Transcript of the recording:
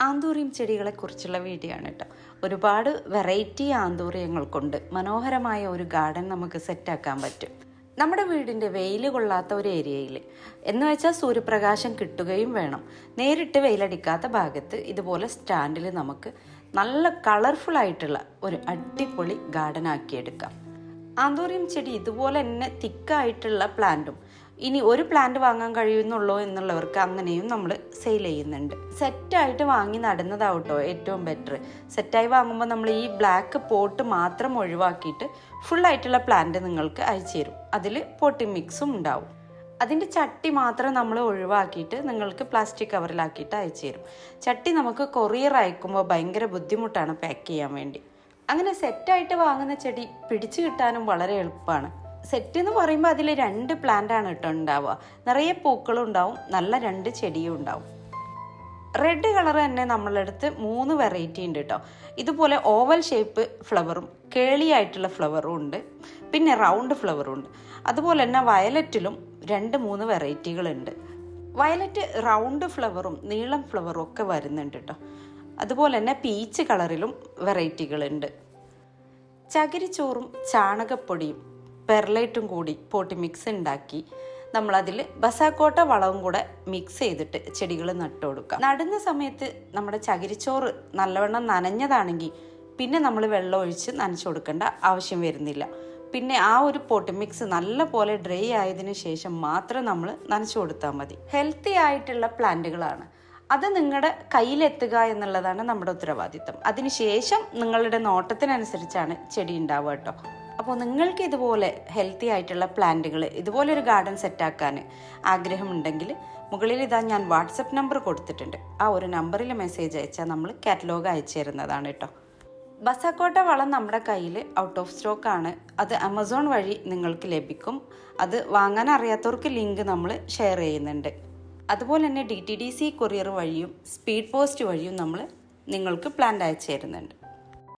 Anthurium ചെടികളെ കുറിച്ചുള്ള video ആണ് കേട്ടോ. ഒരുപാട് വെറൈറ്റി ആന്തൂറിയങ്ങൾ കൊണ്ട് മനോഹരമായ ഒരു ഗാർഡൻ നമുക്ക് സെറ്റാക്കാൻ പറ്റും. നമ്മുടെ വീടിന്റെ വെയിൽ കൊള്ളാത്ത ഒരു ഏരിയയിൽ എന്ന് വെച്ചാൽ സൂര്യപ്രകാശം കിട്ടുകയും വേണം. നേരിട്ട് വെയിലടിക്കാത്ത ഭാഗത്ത് ഇതുപോലെ സ്റ്റാൻഡിൽ നമുക്ക് നല്ല കളർഫുൾ ആയിട്ടുള്ള ഒരു അടിപൊളി ഗാർഡൻ ആക്കിയെടുക്കാം. ആന്തോറിയം ചെടി ഇതുപോലെ തന്നെ തിക്കായിട്ടുള്ള പ്ലാന്റും ഇനി ഒരു പ്ലാന്റ് വാങ്ങാൻ കഴിയുന്നുള്ളൂ എന്നുള്ളവർക്ക് അങ്ങനെയും നമ്മൾ സെയിൽ ചെയ്യുന്നുണ്ട്. സെറ്റായിട്ട് വാങ്ങി നടുന്നതാവട്ടോ ഏറ്റവും ബെറ്റർ സെറ്റായി വാങ്ങുമ്പോൾ നമ്മൾ ഈ ബ്ലാക്ക് പോട്ട് മാത്രം ഒഴിവാക്കിയിട്ട് ഫുൾ ആയിട്ടുള്ള പ്ലാന്റ് നിങ്ങൾക്ക് അയച്ചു തരും. അതിൽ പോട്ടി മിക്സും ഉണ്ടാവും. അതിന്റെ ചട്ടി മാത്രം നമ്മൾ ഒഴിവാക്കിയിട്ട് നിങ്ങൾക്ക് പ്ലാസ്റ്റിക് കവറിലാക്കിയിട്ട് അയച്ചു തരും. ചട്ടി നമുക്ക് കൊറിയർ അയക്കുമ്പോൾ ഭയങ്കര ബുദ്ധിമുട്ടാണ് പാക്ക് ചെയ്യാൻ വേണ്ടി. അങ്ങനെ സെറ്റായിട്ട് വാങ്ങുന്ന ചെടി പിടിച്ചു കിട്ടാനും വളരെ എളുപ്പമാണ്. സെറ്റ് എന്ന് പറയുമ്പോൾ അതിൽ രണ്ട് പ്ലാന്റ് ആണ് കേട്ടോ ഉണ്ടാവുക. നിറയെ പൂക്കളും ഉണ്ടാവും നല്ല രണ്ട് ചെടിയും ഉണ്ടാവും. റെഡ് കളർ തന്നെ നമ്മളടുത്ത് മൂന്ന് വെറൈറ്റി ഉണ്ട് കേട്ടോ. ഇതുപോലെ ഓവൽ ഷേപ്പ് ഫ്ലവറും കേളി ആയിട്ടുള്ള ഫ്ലവറും ഉണ്ട്. പിന്നെ റൗണ്ട് ഫ്ലവറും ഉണ്ട്. അതുപോലെ തന്നെ വയലറ്റിലും രണ്ട് മൂന്ന് വെറൈറ്റികളുണ്ട് വയലറ്റ് റൗണ്ട് ഫ്ലവറും നീളം ഫ്ലവറും ഒക്കെ വരുന്നുണ്ട് കേട്ടോ. അതുപോലെ തന്നെ പീച്ച് കളറിലും വെറൈറ്റികളുണ്ട് ചകിരിച്ചോറും ചാണകപ്പൊടിയും പെർലൈറ്റും കൂടി പോട്ടി മിക്സ് ഉണ്ടാക്കി നമ്മളതിൽ ബസാക്കോട്ട വളവും കൂടെ മിക്സ് ചെയ്തിട്ട് ചെടികൾ നട്ടു കൊടുക്കുക നടുന്ന സമയത്ത് നമ്മുടെ ചകിരിച്ചോറ് നല്ലവണ്ണം നനഞ്ഞതാണെങ്കിൽ പിന്നെ നമ്മൾ വെള്ളം ഒഴിച്ച് നനച്ചു കൊടുക്കേണ്ട ആവശ്യം വരുന്നില്ല. പിന്നെ ആ ഒരു പോട്ട് മിക്സ് നല്ല പോലെ ഡ്രൈ ആയതിനു ശേഷം മാത്രം നമ്മൾ നനച്ചു കൊടുത്താൽ മതി. ഹെൽത്തി ആയിട്ടുള്ള പ്ലാന്റുകളാണ്. അത് നിങ്ങളുടെ കയ്യിലെത്തുക എന്നുള്ളതാണ് നമ്മുടെ ഉത്തരവാദിത്തം. അതിനുശേഷം നിങ്ങളുടെ നോട്ടത്തിനനുസരിച്ചാണ് ചെടി ഉണ്ടാവുക കേട്ടോ. അപ്പോൾ നിങ്ങൾക്ക് ഇതുപോലെ ഹെൽത്തി ആയിട്ടുള്ള പ്ലാന്റുകൾ ഇതുപോലെ ഒരു ഗാർഡൻ സെറ്റാക്കാൻ ആഗ്രഹമുണ്ടെങ്കിൽ മുകളിൽ ഇതാ ഞാൻ വാട്സപ്പ് നമ്പർ കൊടുത്തിട്ടുണ്ട്. ആ ഒരു നമ്പറിൽ മെസ്സേജ് അയച്ചാൽ നമ്മൾ കാറ്റലോഗ് അയച്ചു തരുന്നതാണ് കേട്ടോ ബസാക്കോട്ട വളം നമ്മുടെ കയ്യിൽ ഔട്ട് ഓഫ് സ്റ്റോക്ക് ആണ്. അത് ആമസോൺ വഴി നിങ്ങൾക്ക് ലഭിക്കും. അത് വാങ്ങാൻ അറിയാത്തവർക്ക് ലിങ്ക് നമ്മൾ ഷെയർ ചെയ്യുന്നുണ്ട്. അതുപോലെ തന്നെ D T D C courier വഴിയും സ്പീഡ് പോസ്റ്റ് വഴിയും നമ്മൾ നിങ്ങൾക്ക് പ്ലാന്റ് അയച്ചു തരുന്നുണ്ട്.